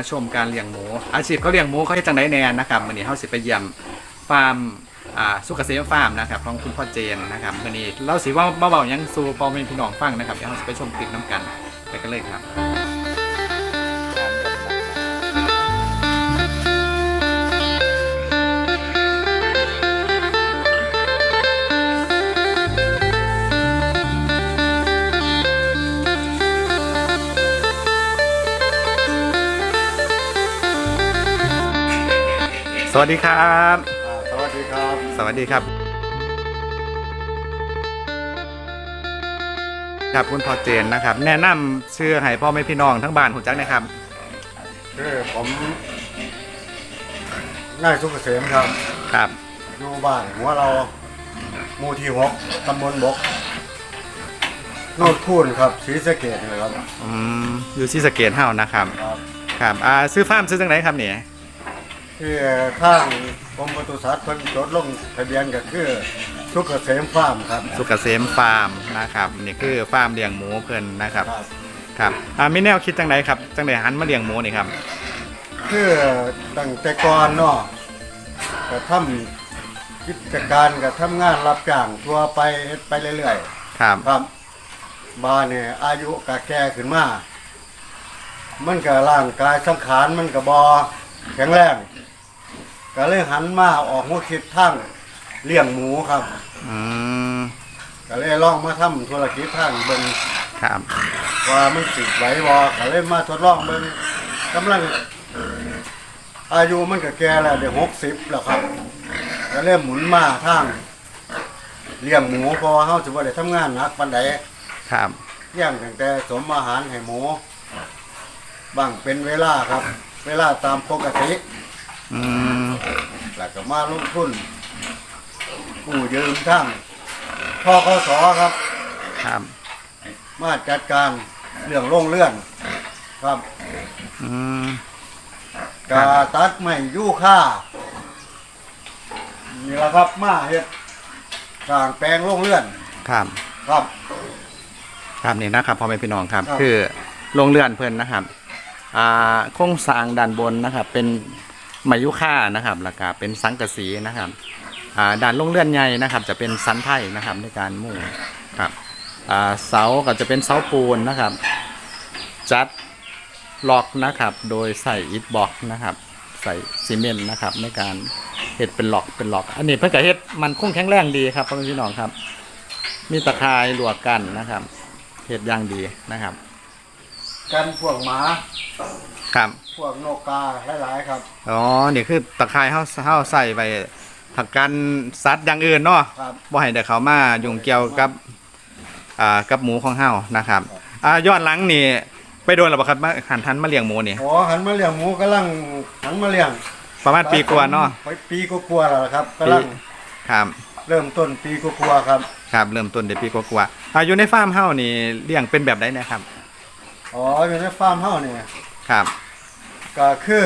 มาชมการเลี้ยงหมู อาชีพเขาเลี้ยงหมูเขาเฮ็ดจังไดแนนนะครับวันนี้เขาสิไปเยี่ยมฟาร์มอ่าสุกเกษมฟาร์มนะครับของคุณพ่อเจนนะครับวันนี้เราสิว่าเบาๆยังสู่พ่อแม่พี่น้องฟังนะครับเดี๋ยวเราสิไปชมคลิปน้ำกันไปกันเลยครับ วัสดีครับอ่าสวัสดีครับ สวัสดีครับครับคุณพ่อเจนนะครับ แนะนำชื่อให้พ่อแม่พี่น้องทั้งบ้านหุ่นจักนะครับคือผมนายสุกเกษมครับ ครับอยู่บ้านหัวเราหมู่ที่หกตำบลบกโนดคูนครับศรีสะเกดเลยครับ อืมอยู่ที่สะเกตเฮานะครับ ครับ ครับ อ่า ซื้อฟาร์มซื้อจังไหนครับเนี่ย ที่ข้างกรมปศุสัตว์เพิ่นจดลงทะเบียนก็คือสุกเกษมฟาร์มครับ สุกเกษมฟาร์มนะครับนี่คือฟาร์มเลี้ยงหมูเพิ่นนะครับครับ ครับอ่ามีแนวคิดจังไหนครับจังไหนหันมาเลี้ยงหมูนี่ครับ คือตั้งแต่ก่อนเนาะก็ทำกิจการก็ทำงานรับจ้างทั่วไปเฮ็ดไปเรื่อยๆครับครับบ้านเนี่ยอายุกะแก่ขึ้นมา มันก็ร่างกายสังขารมันก็บอแข็งแรง ก็เลยหันมาออกหัวคิดทั้งเลี้ยงหมูครับอืมก็เลยลองมาทำธุรกิจทั้งเบิ่งครับ ว่ามันสิไหวบ่ก็เลยมาทดลองเบิ่งกำลัง อายุมันก็แก่แล้วเดี๋ยวหกสิบแล้วครับก็เลยหมุนมาทางเลี้ยงหมูเพราะว่าเฮาสิบ่ได้ทำงานหนักปานใด ครับ เลี้ยงตั้งแต่สมอาหารให้หมูบ้างเป็นเวลาครับ เวลาตามปกติ อืม แล้วก็มาลงทุนกู้ยืมทั้งพอสครับ ครับมาจัดการเรื่องโรงเลื่อนครับอืมกาตัดไม่ยู่ค่านี่แหละครับมาเฮ็ดสร้างแปลงโรงเลื่อน ครับครับ ครับนี่นะครับพ่อแม่พี่น้องครับ ครับ คือโรงเรือนเพิ่นนะครับ อ่าโครงสร้างด้านบนนะครับ เป็น ไม้ยุค่านะครับแล้วก็เป็นสังกะสีนะครับอ่านโรงเรือนใหญ่นะครับ จะเป็นสันไทยนะครับในการมุ่งครับเสาก็จะเป็นเสาปูนนะครับ จัดล็อกนะครับโดยใส่อิฐบล็อกนะครับ ใส่ซีเมนต์นะครับในการเฮ็ดเป็นล็อกเป็นล็อก อันนี้เพิ่นก็เฮ็ดมันคงแข็งแรงดีครับพ่อแม่พี่น้องครับ มีตะข่ายลวกกันนะครับเห็ดอย่างดีนะครับ กันพวกหมา ครับ พวกนกกาหลายๆครับ อ๋อนี่คือตะไคร้เฮาเฮาใส่ไปผักกันสัตว์อย่างอื่นเนาะครับ บ่ให้แต่เขามายุ่งเกี่ยวกับอ่ากับหมูของเฮานะครับอ่าย้อนหลังนี่ไปโดนหรือเปล่าครับมาหันทันมาเลี้ยงหมูนี่ โอ้หันมาเลี้ยงหมูกำลังหันมาเลี้ยงประมาณปีกว่าเนาะไปปีกว่าๆแล้วครับกำลังครับ เริ่มต้นปีกว่าๆครับ ครับ เริ่มต้นได้ปีกว่าๆอ่าอยู่ในฟาร์มเฮานี่เลี้ยงเป็นแบบใดนะครับ อ๋ออยู่ในฟาร์มเฮาเนี่ย ครับ ก็คือ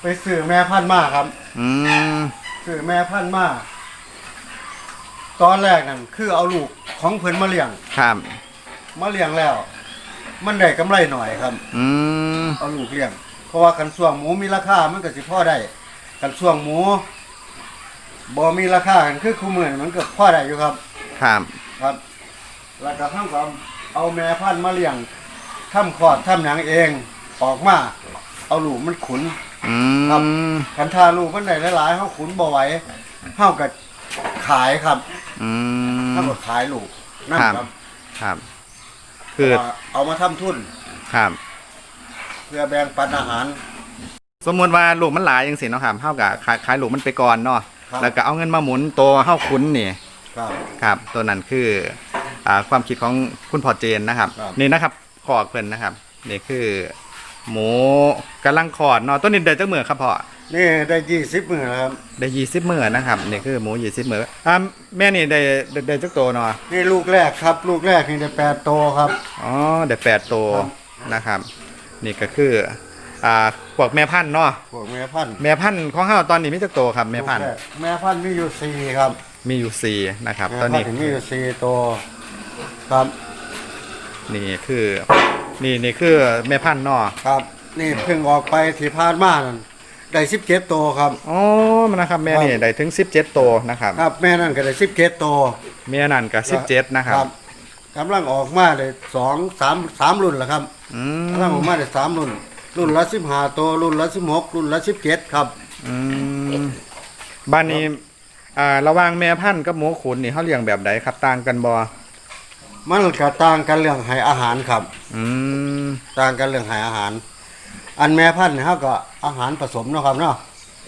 ไปซื้อแม่พันธุ์มาครับอืมซื้อแม่พันธุ์มาตอนแรกนั่นคือเอาลูกของเพิ่นมาเลี้ยงครับมาเลี้ยงแล้ว มันได้กำไรหน่อยครับ อืมเอาลูกเลี้ยง เพราะว่ากันช่วงหมูมีราคามันก็สิพอได้กันช่วงหมูบ่มีราคากันคือคู่มือมันก็พอได้อยู่ครับ ครับ ครับ แล้วก็ทั้งความเอาแม่พันธุ์มาเลี้ยง ทำคลอดทำหนังเองออกมา เอาลูกมันขุน อืครับมคันทาลูกมันได้หลายๆเฮาขุนบ่ไหวเฮาก็ขายครับอืมเฮาก็ขายลูกนั่นครับครับครับ คือเพราะว่าเอามาทำทุน ครับ เพื่อแบ่งปันอาหาร สมมติว่าลูกมันหลายจังสิเนาะครับเฮากับขายขายลูกมันไปก่อนเนาะครับ แล้วก็เอาเงินมาหมุนตัวเฮาคุ้นนี่ครับ ครับ ตัวนั้นคืออ่าความคิดของคุณพ่อเจนนะครับ ครับ นี่นะครับ ขอกเพิ่นนะครับนี่คือ หมูกำลังขอดเนาะต้นนี้ได้จักมื้อครับพ่อนี่ได้20มื้อแล้วครับได้20มื้อนะครับนี่คือหมู20มื้ออ่าแม่นี่ได้ได้ได้จักโตวเนาะนี่ลูกแรกครับ ลูกแรกนี่ได้8โตครับอ๋อได้แปดตัวครับนะครับ นี่ก็คืออ่าพวกแม่พันธุ์เนาะพวกแม่พันธุ์แม่พันธุ์ของเฮาตอนนี้มีจักโตวครับแม่พันธุ์ลูกรกแม่พันธุ์มีอยู่สี่ครับมีอยู่สี่นะครับแม่ตอนพันนี้ธุ์มีอยู่สี่โตครับ นี่คือ นี่นี่คือแม่พันธุ์เนาะครับ นี่เพิ่งออกไปที่พานมานั่นได้สิบเจ็ดโตวครับ อ๋อมันนะครับ แม่นี่ได้ถึง 17 ตัวนะครับ ครับ แม่นั่นก็ได้สิบเจ็ดโตวแม่นั่นก็17 นะครับกำลังออกมาได้สองสามสามรุ่นแล้วครับอืกำลังมออกมาได้สามรุ่น รุ่นละสิบห้าตัวรุ่นละสิบหกรุ่นละสิบเจ็ดครับ อืมบ้านนี้อ่าระหว่างแม่พันธุ์กับหมูขุนนี่เขาเลี้ยงแบบใดครับต่างกันบ่ มันก็ต่างกันเรื่องให้อาหารครับ อืมต่างกันเรื่องให้อาหาร อันแม่พันธุ์เขาก็อาหารผสมเนาะครับเนาะ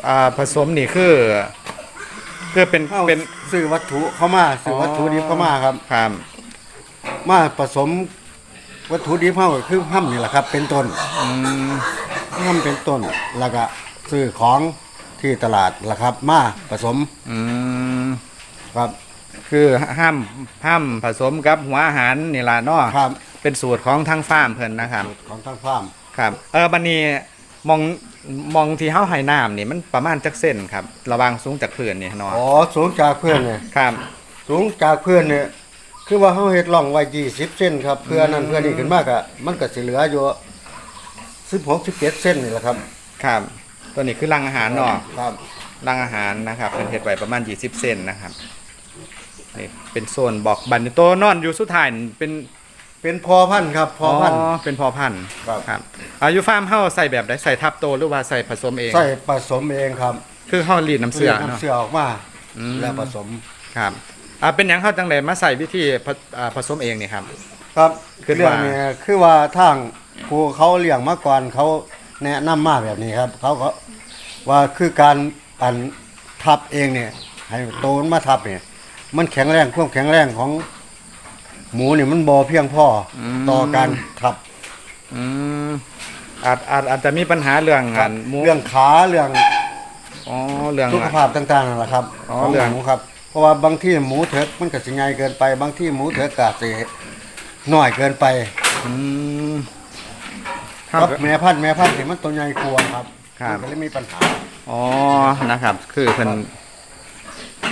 อ่าผสมนี่คือคือเป็นเขาเป็นซื้อวัตถุเข้ามาซื้อวัตถุดิบเข้ามาครับ ครับมาผสมวัตถุดิบเข้าก็คือห้ำนี่แหละครับ เป็นต้นอืมห้ำเป็นต้นแล้วก็ซื้อของที่ตลาดล่ะครับ มาผสมอืมครับ คือห้ามห้ามผสมกับหัวอาหารนี่ล่ะเนาะครับ เป็นสูตรของทางฟาร์มเพิ่นนะครับ ของทางฟาร์มครับเออบันนี้มองมองที่เฮาให้น้ำนี่มันประมาณจักเส้นครับ ระหวางสูงจากพื้นนี่เนาะอ๋อสูงจากเพื่อนเนี่ยครับสูงจากเพื่อนเนี่ยคือว่าเขาเฮ็ดร่องไว้20เส้นครับเพื่อนั้นเพื่อนี้ขึ้นมากอะมันก็สิเหลืออยู่16 17เส้นนี่แหละครับ ครับตัวนี้คือรังอาหารเนาะครับรังอาหารนะครับเป็นเฮ็ดไว้ประมาณ20เซนนะครับ นี่เป็นโซนบอกบันนี้ตัวนอนอยู่สุดท้ายนี่เป็นเป็นพอพันธุ์ครับพอพันธุ์ เป็นพอพันธุ์ครับ ครับอายุฟาร์มเฮาใส่แบบใดใส่ทับโตหรือว่าใส่ผสมเอง ใส่ผสมเองครับคือเฮารีดน้ำเสือน้ำเนาะเสือออกมาอืม แล้วผสมครับอ่าเป็นหยังเฮาจังไดมาใส่วิธีผอ่าผสมเองนี่ครับ ครับคิดเรื่องว่านี้คือว่าทางผู้เขาเลี้ยงมาก่อนเขาแนะนำมาแบบนี้ครับ เขาก็ว่าคือการอันทับเองเนี่ยให้โตนมาทับเนี่ย มันแข็งแรงความแข็งแรงของหมูเนี่ยมันบอเพียงพออต่อการทับอืมอาจอาจอาจจะมีปัญหาเรื่องงานหมูเรื่องขาเรื่องอ๋อเรื่อง สุขภาพต่างๆนั่นแหละครับอ๋อของเรื่อง หมูครับ เพราะว่าบางที่หมูเถิกมันก็สิใหญ่เกินไป บางที่หมูเถิกกาสิน้อยเกินไปอืมคครัรับ บแม่พันธุ์แม่พันธุ์ที่มันตัวใหญ่กว่าครับครับ มันก็เลยมีปัญหา อ๋อนะครับ คือเพิ่น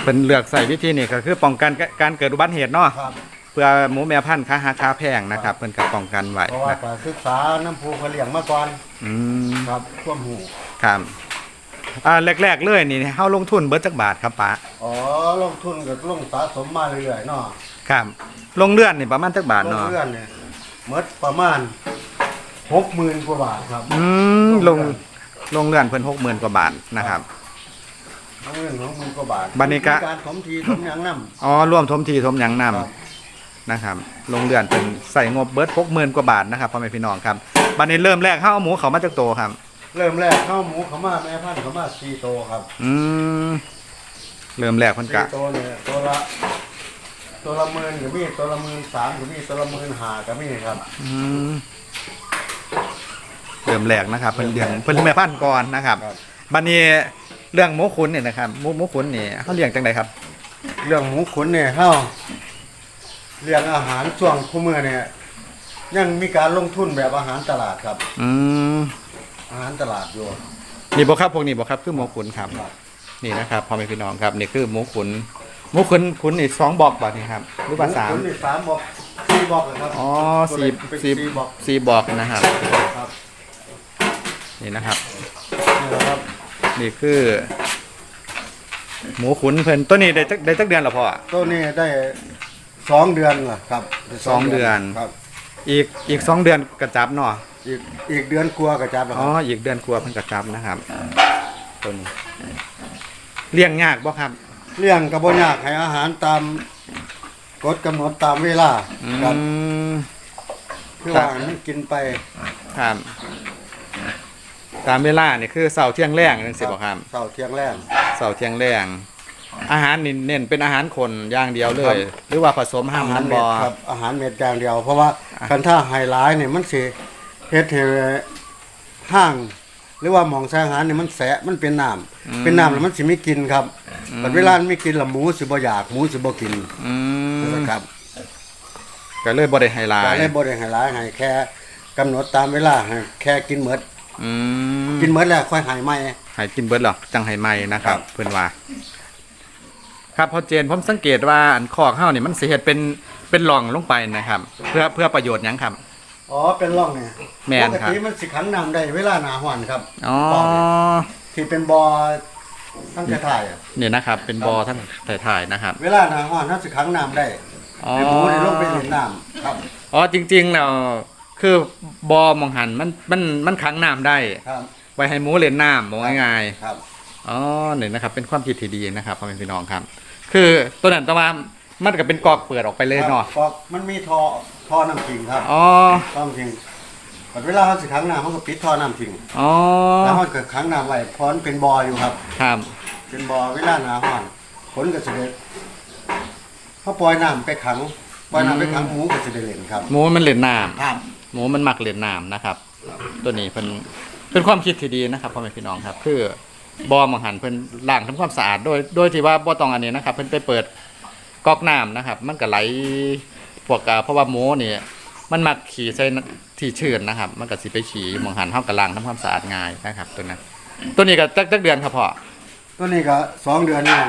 เพิ่นเลือกใส่วิธีนี้ก็คือป้องกันการเกิดอุบัติเหตุเนาะครับ เพื่อหมูแม่พันธุ์ค้าหาค้าแพงนะครับเพิ่นก็ป้องกันไว้เพราะว่านะการศึกษาน้ำผูเขาเลี้ยงมาก่อนอืมครับท่วมหูครับอ่าแรกๆเลยนี่เฮาลงทุนเบิดจักบาทครับป้าอ๋อลงทุนก็ลงสะสมมาเรื่อยๆเนาะครับ ลงเลื่อนนี่ประมาณจักบาทลงเนาะเรื่อนเนี่ยหมดประมาณหกหมื่นกว่าบาทครับ อืมลงลงเลื่อนเพิ่น60,000กว่าบาทนะครับ หกหมื่นหกหมื่นกว่าบาทบัดนี้ก็มีการถมทีถมหยังน้ำ อ๋อรวมทมทีทมหยังนำครับ นะครับลงเดือนเป็นใส่งบเบิร์ดหกหมื่นกว่าบาทนะครับพ่อแม่พี่น้องครับบัดนี้เริ่มแรกเข้าเอาหมูเขามาจากโตครับ เริ่มแรกเข้าหมูเขามาแม่พันธุ์เขามาสี่โตวครับอืมเริ่มแรกเพิ่นสี่กะโตวเนี่ยตัวละตัวละหมื่นก็มีตัวละหมื่นสามก็มีตัวละหมื่นห้าก็มีครับ อืมเริ่มแรกนะครับเพิ่นเลี้ยงเพิ่นเลี้ยงแม่พันธุ์ก่อนนะครับครับ บัดนี้ เรื่องหมูขุนเนี่ยนะครับหมูหมูขุนนี่เขาเลี้ยงจังไดครับ เรื่องหมูขุนเนี่ยเข้าเลี้ยงอาหารช่วงคู่มือเนี่ยยังมีการลงทุนแบบอาหารตลาดครับ อืมอาหารตลาดอยู่นี่บ่ครับพวกนี้บ่ครับคือหมูขุนครับ นี่นะครับพ่อแม่พี่น้องครับนี่คือหมูขุนหมูขุนขุนนี่สองบอกบ่นี่ครับหรือว่าสามหขุนนี่สามบอกสี่บอกเลยครับอ๋อตัวสี่เล็กเป็นสี่สี่บอกสี่บอกนะครับครับนี่นะครับนี่แหละครับ นี่คือ หมูขุนเพิ่นตัวนี้ได้จักได้จักเดือนแล้วพ่อ ตัวนี้ได้สองเดือนล่ะครับได้สองเดือน ครับ อีกอีกสองเดือนกระจับเนาะอีกอีกเดือนกลัวากระจับแล้วคอ๋อรับอีกเดือนกลัวาเพิ่นกระจับนะครับตัวนี้เลี้ยงยากบ่ครับ เลี้ยงกระบอยากให้อาหารตามกฎกำหนดตามเวลาอืครับม คือว่าให้มันกินไป ครับ ตามเวลานี่คือเสาร์เที่ยงแรงจังซี่บ่ครับเสาร์เที่ยงแรงเสาร์เที่ยงแรงอาหารนี่เน้นเป็นอาหารคนอย่างเดียวเลครัยบหรือว่าผสมห้ามอาหารน้ำเม็บ่ดครับอาหารเม็ดอย่างเดียว เพราะว่าอะคันถ้าไฮไลท์เนี่ยมันสิเฮ็ดให้ห้าง หรือว่าหมองแซอาหารเนี่ยมันแสะมันเป็นน้ำเป็นน้ำแล้วมันสิไม่กินครับแต่เวลามันไม่กินและหมูสิบ่อยากหมูสิบ่กินอืมนะครับก็เลยบ่ได้ไฮไลก็ท์เลยบ่ได้ไฮไลท์ให้แค่กำหนดตามเวลาให้แค่กินหมด อืมกินหมดแล้วค่อยใหายใหม่ให้กินเบิดหรอกจังให้ใหม่นะครับ ครับ เพิ่นว่า ครับพอเจนผมสังเกตว่าอันคอกเฮานี่มันสิเฮ็ดเป็นเป็นหล่องลงไปนะครับ เพื่อเพื่อประโยชน์หยังครับ อ๋อเป็นร่องเนี่ยแม่นปกครับติมันสิขังน้ำได้เวลาหนาหอนครับอ๋อที่เป็นบ่อทั้งถ่ายๆอะเนี่ยนะครับ เป็นบอทั้งถ่ายๆนะครับ เวลาหนาหอนถ้าสิขังน้ำได้อ๋อไอ้หมูนี่ลงไปเล่นน้ำครับ อ๋อจริงๆแล้ว คือบอมองหันมันมันมันขังน้ำได้ ครับไว้ให้หมูเล่นน้ำมองง่ายครับ ๆอ๋อเนี่ยนะครับ เป็นความคิดที่ดีนะครับพ่อแม่พี่น้องครับ คือตัวนั้นแตว่ามันก็เป็นกอกเปิดออกไปเลยเนาะครับฟอกมันมีท่อท่อน้ำทิ้งครับอ๋อท่อน้ำทิ้งแต่เวลาเขาสิขังน้ำเขาก็ปิดท่อน้ำทิ้งอ๋อแล้วเขาก็ขังน้ำไว้เพราะมันเป็นบ่ออยู่ครับ ครับเป็นบ่อเวลาหนาห้อนฝนก็จะได้เขาปล่อยน้ำไปขังปล่อยน้ำไปขังหมูก็จะได้เล่นครับหมูมันเล่นน้ำครับ หมูมันมักเล่นน้ำนะครับ ตัวนี้เป็นเป็นความคิดที่ดีนะครับพ่อแม่พี่น้องครับ คือบอมองหันเพิ่นล้างทำความสะอาดโดยโดยที่ว่าบ่ต้องอันนี้นะครับ เพิ่นไปเปิดก๊อกน้ำนะครับ มันก็ไหลพวกกาเพราะว่าหมูนี่มันมักขี่ใส่ที่ชื้นนะครับ มันก็สิไปขี่มองหันเฮาก็ล้างทำความสะอาดง่ายนะครับ ตัวนั้น ตัวนี้ก็จักจักเดือนครับพ่อตัวนี้ก็สองเดือนนี่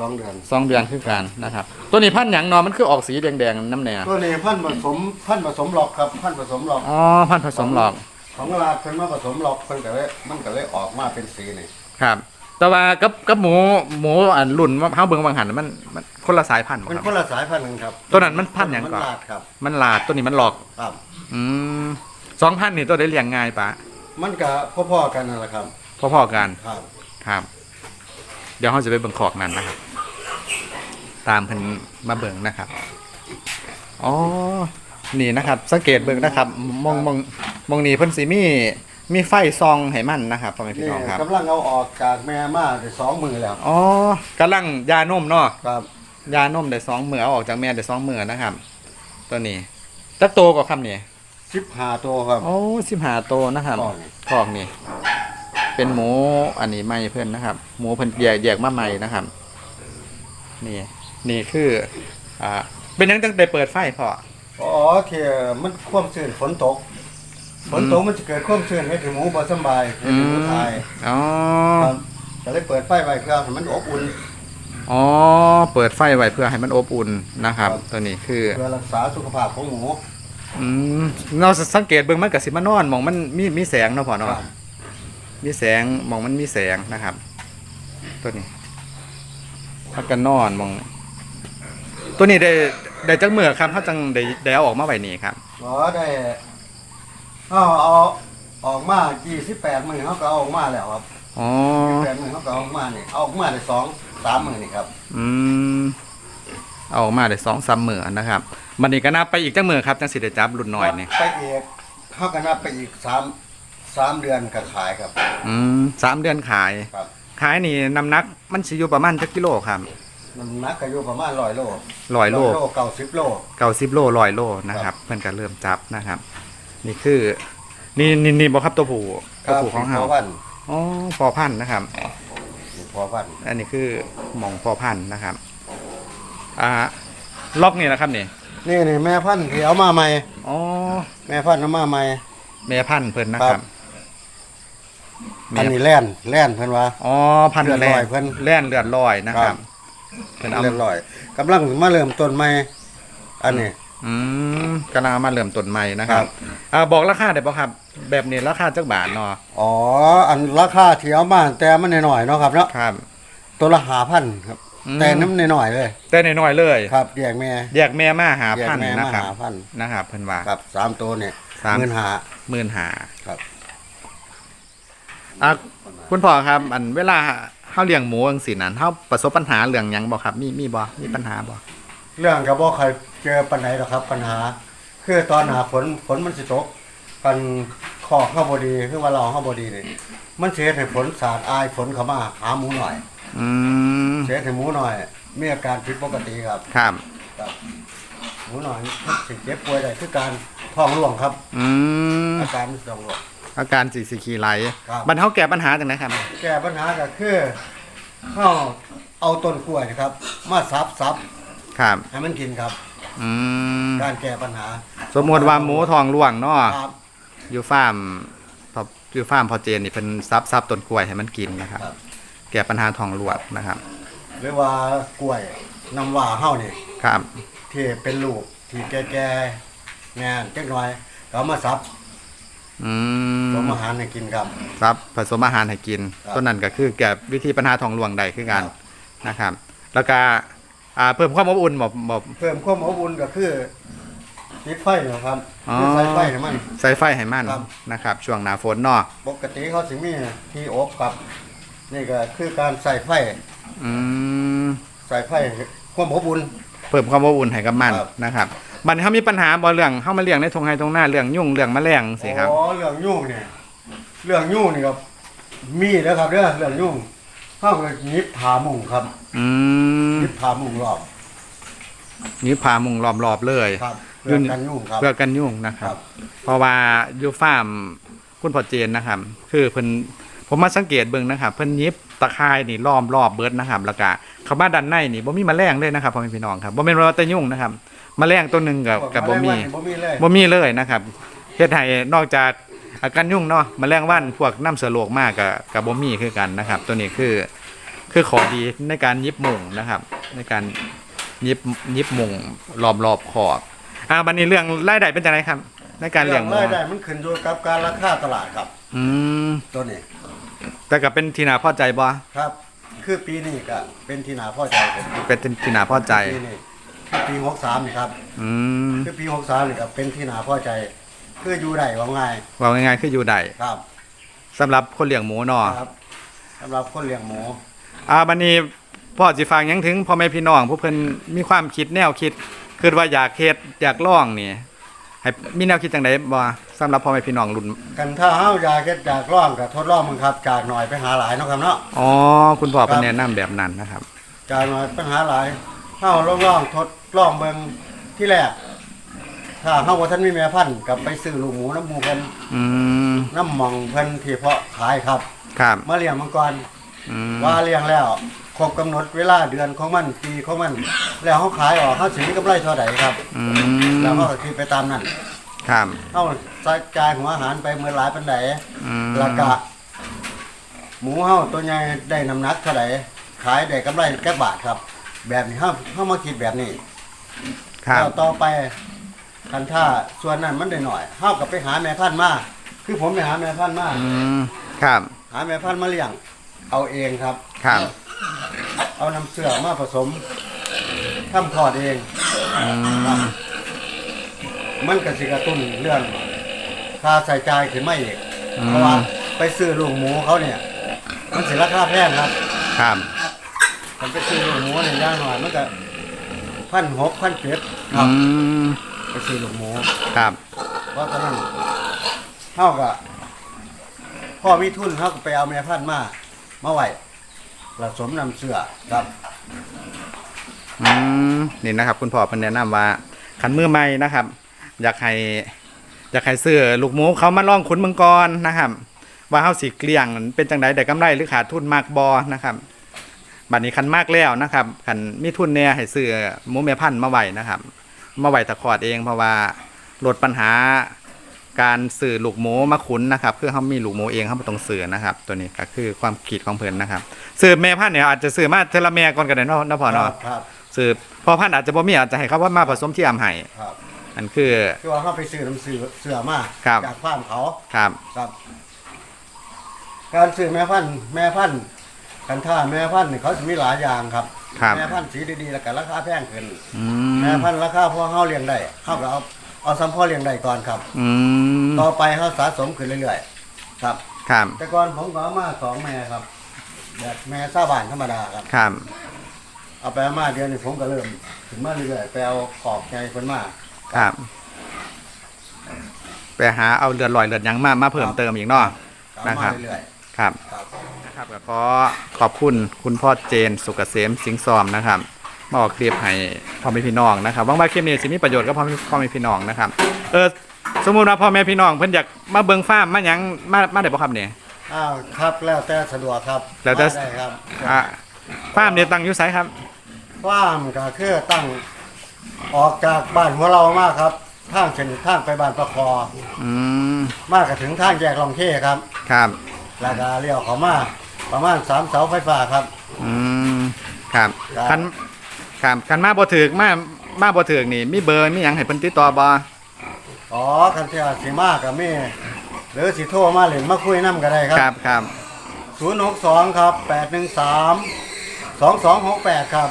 สองเดือนสองเดือนคือกันนะครับ ตัวนี้พันธุ์หยังเนอมันคือออกสีแดงๆน้ำแน่ตัวนี้พันธุ์ผสมพันธุ์ผสมหลอกครับพันธุ์ผสมหลอก อ๋อพันธุ์ผสมหลอกของลาดเพิ่นมาผสมหลอกเพิ่นก็เลยมันก็เลยออกมาเป็นสีนี่ครับ แต่ว่ากับกับหมูหมูอันรุ่นว่าเฮาเบิ่งบางหันมันมันคนละสายพันธุ์บ่มันครับคนละสายพันธุ์กันครับตัวนั้นมันพันธุ์หยังก่อน มัลาดครับมันลาดตัวนี้มันหลอก ครับ อืมสองพันนี่ตัวได้เลี้ยงง่ายปะมันก็พ่อๆกันนั่นแหละครับ พอๆกันครับ ครับ เดี๋ยวเราจะไปเบิ่งขอกนั้นนะครับ ตามเพิ่นมาเบิ่งนะครับอ๋อนี่นะครับ สังเกตเบิ่งนะครับมองมองมองนี่เพิ่นสิมีมีไฟซองให้มันนะครับพ่อแม่พี่นี่น้องครับกำลังเอาออกจากแม่มาได้สองมือแล้วอ๋อกำลังยานมเนาะครับยานมได้สองมือเอาออกจากแม่ได้สองมือนะครับ ตัวนี้จักโตกว่าคำนี่สิบห้าตัวครับ โอ้สิบหาโตนะครับคอกนี่ คอกนี่ เป็นหมูอันนี้ไม่เพื่อนนะครับ หมูเพิ่นแยกแยกมาใหม่นะครับ นี่ นี่คืออ่าเป็นยังตั้งแต่เปิดไฟพออ๋อที่มันความชื้นฝนตก ฝนตกมันจะเกิดความชื้นให้ถึงหมูบ่สำบายให้ถึงหมูตายอ๋อครับก็เลยเปิดไฟไว้เพื่อให้มันอบอุ่น อ๋อเปิดไฟไว้เพื่อให้มันอบอุ่นนะครับ ครับ ตัวนี้คือ เพื่อรักษาสุขภาพของหมู อืมเราสังเกตเบิ่งมันกับสิมานอนมองมันมีมีแสงเนาะพ่อครัเนาะบ มีแสงมองมันมีแสงนะครับ ตัวนี้พักกันนอนมอง ตัวนี้ได้ได้จักมือครับเขาจังได้ได้เอาออกมาไว้นี่ครับอ๋อได้เอาเอาออกมา28มื้อเขาก็เอาออกมาแล้วครับอ๋อ28มื้อเขาก็เอาออกมานี่เอาออกมาได้สองสามมื้อนี่ครับ อืมเอาออกมาได้สองสามมือนะครับมันนี่ก็นับไปอีกจักมือครับจังสิได้จับรุ่นหน่อยนี่ไปอีกเขาก็นับไปอีกสามสามเดือนก็ขายครับ อืมสามเดือนขาย ครับ ขายนี่น้ำหนักมันสิอยู่ประมาณจักกิโลครับ น้ำหนักก็อยู่ประมาณ100โลร้อยโลโลเก้าสิบโลเก้าสิบโลร้อยโลนะครับ เพื่อนก็เริ่มจับนะครับ นี่คือนี่นี่นี่บอกครับตัวผู้ตัวผู้ของเฮาพอพันอ๋อพอพันธุ์นะครับพอพันอันนี้คือหมองพอพันธุ์นะครับ อ่าล็อกนี่นะครับนี่นี่นี่แม่พันธุ์ที่เอามาใหม่อ๋อแม่พันธุ์เอามาใหม่แม่พันธุ์เพิ่นนะครับครับแม่อันนี้แล่นแล่นเพิ่นว่าอ๋อพันธุ์เลือดแล่ลอยเพิ่นแล่นเลือดลอยนะคครัรับบ เพิ่นเอาเรียบร้อยกำลังมาเริ่มต้นใหม่อันนี้ อืมกำลังเอามาเริ่มต้นใหม่นะครับครับ อ่าบอกราคาได้ป่ะครับ แบบนี้ราคาจักบาทเนาะอ๋อ อันราคาที่เอามาแต่มันน้อยๆเนาะครับเนาะครับ ตัวละ5,000ครับ อืม แต่น้ำน้อยๆเลย แต่น้อยๆเลยครับแยกแม่แยกแม่มาหาแยกพันแม่นะมาครับ หาพันนะครับเพิ่นว่า ครับสามตัวเนี่ยสามหมื่นหาหมื่นหา ครับ อะคุณพ่อครับ อันเวลาเฮาเลี้ยงหมูจังซี่นั้นเฮาประสบปัญหาเรื่องหยังบ่ครับ มีมีบ่มีปัญหาบ่เรื่องกับบ่ใครเจอปัญหาหรอกครับ ปัญหา คือตอนหาฝนฝนมันสิตกกันคอกเข้าบ่ดีคือว่าเราเข้าบ่ดีนี่มันเสียให้ฝนสาดอายฝนเข้ามาหาหมูหน่อย อืมเสียให้หมูหน่อยมีอาการผิดปกติครับครับ ครับหมูหน่อยสิเจ็บป่วยได้คือการท้องร่วงครับ อืมอาการท้องร่วง อาการสิสิขี้ไหลครับมันเฮาแก้ปัญหาจังไดครับ แก้ปัญหาก็คือเข้าเอาต้นกล้วยนะครับ มาซับซับครับ ให้มันกินครับ อืม การแก้ปัญหาสมมุติว่าหมูทองร่วงเนาะ ครับ อยู่ฟาร์มพออยู่ฟาร์มพอเจนนี่เพิ่นซับซับต้นกล้วยให้มันกินนะครับ ครับ แก้ปัญหาทองร่วงนะครับ หรือว่ากล้วยน้ำว่าเฮานี่ครับ ที่เป็นลูกที่แก่ๆงานจักหน่อยก็เอามาซับ อืมผสมอาหารให้กินครับ ครับผสมอาหารให้กินครับต้นนั้นก็คือแก้วิธีปัญหาท้องร่วงได้คือกันครับ นะครับ แล้วก็อ่าเพิ่มความอบอุ่นบ่บ่ เพิ่มความอบอุ่นก็คือติดไฟนะครับอ๋อ คือใส่ไฟให้มัน ใส่ไฟให้มันครับ นะครับ ช่วงหน้าฝนเนาะปกติเขาสิมีที่อบครับ นี่ก็คือการใส่ไฟอืมใส่ไฟความอบอุ่น เพิ่มความอบอุ่นให้กับมันครับ นะครับ บัดนี้เฮามีปัญหาบ่เรื่องเฮามาเลี้ยงในทงไห้ตรงหน้าเรื่องยุ่งเรื่องแมลงสิครับ อ๋อเรื่องยุ่งเนี่ยเรื่องยุ่งนี่ครับมีนะครับเรื่องเรื่องยุ่งเขาก็หยิบผามุงครับอืมหยิบผามุงรอบนี่พามุงรอบๆเลยครับเรื่องกันยุ่งครับ เพื่อกันยุ่งนะคครัรับบเพราะว่าอยู่ฟาร์มคุณพ่อเจนนะครับ คือเพิ่นผมมาสังเกตเบิ่งนะครับ เพิ่นยิบตะข่ายนี่ล้อมรอบเบิดนะครับแล้วก็เข้ามาด้านในนี่บ่มีแมลงเลยนะครับพ่อแม่พี่น้องครับบ่แม่นว่าแต่ยุ่งนะครับ แมลงตัวหนึงกับกับบ่มีบ่มีเลยบ่มีเลยนะครับเฮ็ดให้นอกจากอาการยุ่งเนาะแมลงวันพวกน้ำเสือโลกมากกับกับบ่มีคือกันนะครับ ตัวนี้คือคือขอดีในการยิบมุงนะครับ ในการยิบยิบมุงรอบรอบขอบอ่าบัดนี้เรื่องรายได้เป็นจังไดครับ ในการเลี้ยงหมูรายได้มันขึ้นอยู่กับการราคาตลาดครับ อืมตัวนี้ แต่ก็เป็นที่น่าพอใจบ่ครับ คือปีนี้ก็เป็นที่น่าพอใจผมเป็นที่น่าพอใจปีนี้คือ ปีหกสามนี่ครับอืมคือปีหกสามนี่ครับเป็นที่น่าพอใจ คืออยู่ได้ว่าง่ายว่าง่ายๆคืออยู่ได้ครับสำหรับคนเลี้ยงหมูเนาะครับสำหรับคนเลี้ยงหมู อ่าบัดนี้พ่อสิฟังหยังถึงพ่อแม่พี่น้องผู้เพิ่นมีความคิดแนวคิดคือว่าอยากเฮ็ดอยากลองนี่ให้มีแนวคิดจังไดบ่สำหรับพ่อแม่พี่น้องรุ่นกันถ้าเฮาอยากเฮ็ดจากร่องก็ทดลองมึงครับ จากหน่อยไปหาหลายเนาะครับเนาะ อ๋อคุณพ่อเพิ่นครับแนะนำแบบนั้นนะครับ จากหน่อยไปหาหลายเฮาลองลองทด ลองเบิ่งที่แรกถ้าเฮาบ่ทันมีแม่พันธุ์ก็ไปซื้อลูกหมูน้ำหมูเพิ่นอืมน้ำหม่องเพิ่นที่เพาะขายครับครับมาเลี้ยงมังกรอืมว่าเลี้ยงแล้วครบกำหนดเวลาเดือนของมันปีของมัน แล้วเขาขายออกเขาสิมีกำไรเท่าไหร่ครับ อืแล้วมเขาก็คิดไปตามนั้นครับเขาใส่จ่ายหัวอาหารไปเมื่อหลายปันไดอืมราคาหมูเฮาตัวใหญ่ได้น้ำหนักเท่าไหร่ขายได้กำไรแค่บาทครับ แบบนี้เฮาเฮามาคิดแบบนี้ ครับแล้วต่อไปคันถ้าส่วนนั้นมันได้หน่อยเฮากับไปหาแม่พันธุ์มาคือผมไปหาแม่พันธุ์มาอืมครับหาแม่พันธุ์มาเลี้ยงเอาเองครับ ครับเอาน้ำเสือมาผสมทำคลอดเอง อืมมันก็สิกระตุ้นเรื่องค่าใส่จ่ายขึ้นมาอีกเพราะว่าไปซื้อลูกหมูเขาเนี่ย มันสิราคาแพงครับ ครับ ผมไปซื้อลูกหมูเนี่ยย่างหน่อยมันก็ พันหกพันเจ็ดคอืรับมไปซื้อลูกหมูครับเพราะฉะนั้นเท่ากับพ่อมีทุนเขาก็ไปเอาแม่พันธุ์มามาไหวผสมน้ำเสือครับ อืมนี่นะครับ คุณพ่อเพิ่นแนะนำว่าขันมือใหม่นะครับ อยากให้อยากให้ซื้อลูกหมูเขามาลองขุนเมืองกรนะครับ ว่าเฮาสิเกลี้ยงเป็นจังไดได้กำไรหรือขาดทุนมากบ่นะครับ บัดนี้คันมากแล้วนะครับคันมีทุนแน่ให้ซื้อหมูแม่พันธุ์มาไว้นะครับมาไว้ตะขอดเองเพราะว่าลดปัญหาการซื้อลูกหมูมาขุนนะครับคือเขามีลูกหมูเองเขาบ่ต้องซื้อนะครับ ตัวนี้ก็คือความคิดของเพิ่นนะครับซื้อแม่พันธุ์เนี่ยอาจจะซื้อมาเทอละแม่ก่อนก็ได้เนาะเนาะพ่อครัเนาะบครับสืบพอพันธุ์อาจจะบ่มีอาจจะให้เขาว่ามาผสมที่อำไห้ครับอันคือคือว่าเขาไปซื้อน้ำเสือเสือมาครับจากฟาร์มเขาครับครับ การซื้อแม่พันธุ์แม่พันธุ์ กันท่าแม่พันธุ์นี่เขาจะมีหลายอย่างครับ ครับ แม่พันธุ์สีดีๆแล้วก็ราคาแพงขึ้น อืแม่มพันธุ์ราคาพอเขาเลี้ยงได้เขาก็เอาเอาซ้ำพ่อเลี้ยงได้ก่อนครับ อืมต่อไปเขาสะสมขึ้นเรื่อยๆ ครับ ครับแต่ก่อนผมก็เอามาสองแม่ครับ แบบแม่ซาบานธรรมดาครับ ครับเอาไปเอามาเดือนนี้ผมก็เริ่มถึงมาเรื่อยๆไปเอาขอบไงคนมา ครับไปหาเอาเลือดลอยเลือดหยังมามาเพิ่มเติมอีกเนาะเอานะครัมาบเรื่อยครับๆ ครับนะครับก็ขอขอบคุณคุณพ่อเจนสุกเกษมสิงห์ซอมนะครับมาออกคลิปให้พ่อแม่พี่น้องนะครับหวังว่าคลิปนี้สิมีประโยชน์กับพ่อแม่พ่อแม่พี่น้องนะครับเออสมมุติว่าพ่อแม่พี่น้องเพิ่นอยากมาเบิ่งฟาร์มมาหยังมามาได้บ่ครับเนี่ย อ้าวครับแล้วแต่สะดวกครับแล้วแต่ มาได้ครับอ่าฟาร์มเนี่ยตั้งอยู่ไสครับฟาร์มก็คือตั้งออกจากบ้านหัวเรามากครับทางเส้นทางไปบ้านประคออืมมากก็ถึงทางแยกลองเท่ครับ ครับ แล้วก็เลี้ยวเขามาประมาณสามเสาไฟฟ้าครับ อืมครับครับ คันครับคันมาบ่ถึกมามาบ่ถึงนี่มีเบอร์มีหยังให้เพิ่นติดต่อบ่อ๋อคันที่อาจสิมากับแม่หรือสิโทรมาเล่นมาคุยนํก็ได้คครัรับบครับ062ครับ813 2268ครับ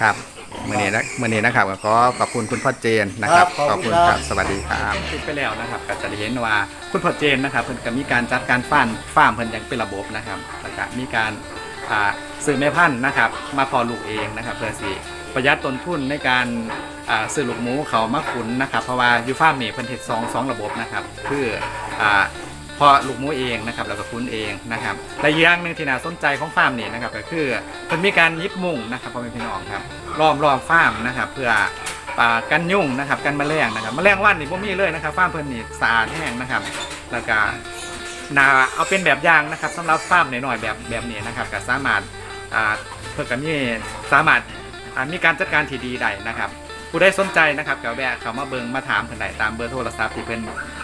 ครับ มื่อนี้นะมื่อนี้นะครับก็ขอขอบคุณคุณพ่อเจนนะคครัรับบขอบคุณครับสวัสดีครับคลิปไปแล้วนะครับก็จะได้เห็นว่าคุณพ่อเจนนะครับเพิ่นก็มีการจัดการฟาร์มฟาร์มเพิ่นอย่างเป็นระบบนะครับแล้วก็มีการอ่าซื้อแม่พันธุ์นะครับ มาเพอลูกเองนะครับ เพื่อสิประหยัดต้นทุนในการอ่าซื้อลูกหมูเขามาขุนนะครับเพราะว่ายูฟาร์มนี่เพิ่นเฮ็ดสองสองระบบนะครับคืออ่าเพาะลูกหมูเองนะครับแล้วก็คุ้นเองนะครับและอีกอย่างหนึ่งที่น่าสนใจของฟาร์มนี่นะครับก็คือมันมีการยิบมุงนะครับพ่อแม่พี่น้องครับ รอบรอบฟาร์มนะครับ เพื่ออ่ากันยุ่งนะครับ กันแมลงนะครับแมลงวันนี่พวกมีเลยนะครับฟาร์มเพิ่นนี่สะอาดแห้งนะครับแล้วก็นาเอาเป็นแบบอย่างนะครับสำหรับฟาร์มหน่อยๆแบบแบบนี้นะครับก็สามารถอ่าเพื่อกันนี่สามารถมีการจัดการที่ดีได้นะครับผู้ใดสนใจนะครับก็แวะเข้ามาเบิงมาถามเพิ่นได้ตามเบอร์โทรศัพท์ที่เพิ่น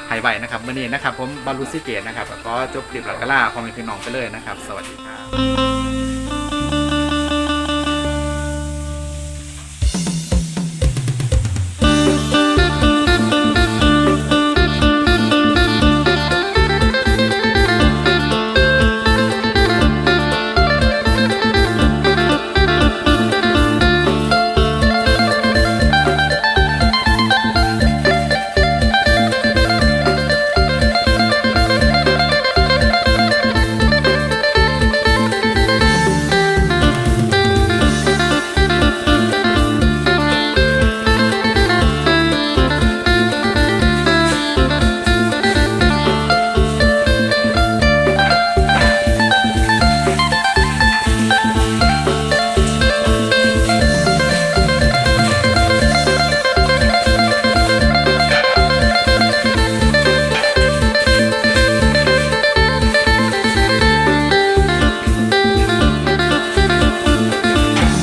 ให้ไว้นะครับเมื้อนี้นะครับผมบอลลูซิเกตนะครับก็จบคลิปแล้วก็ลาพอม่พี่น้องไปเลยนะครับ สวัสดีครับ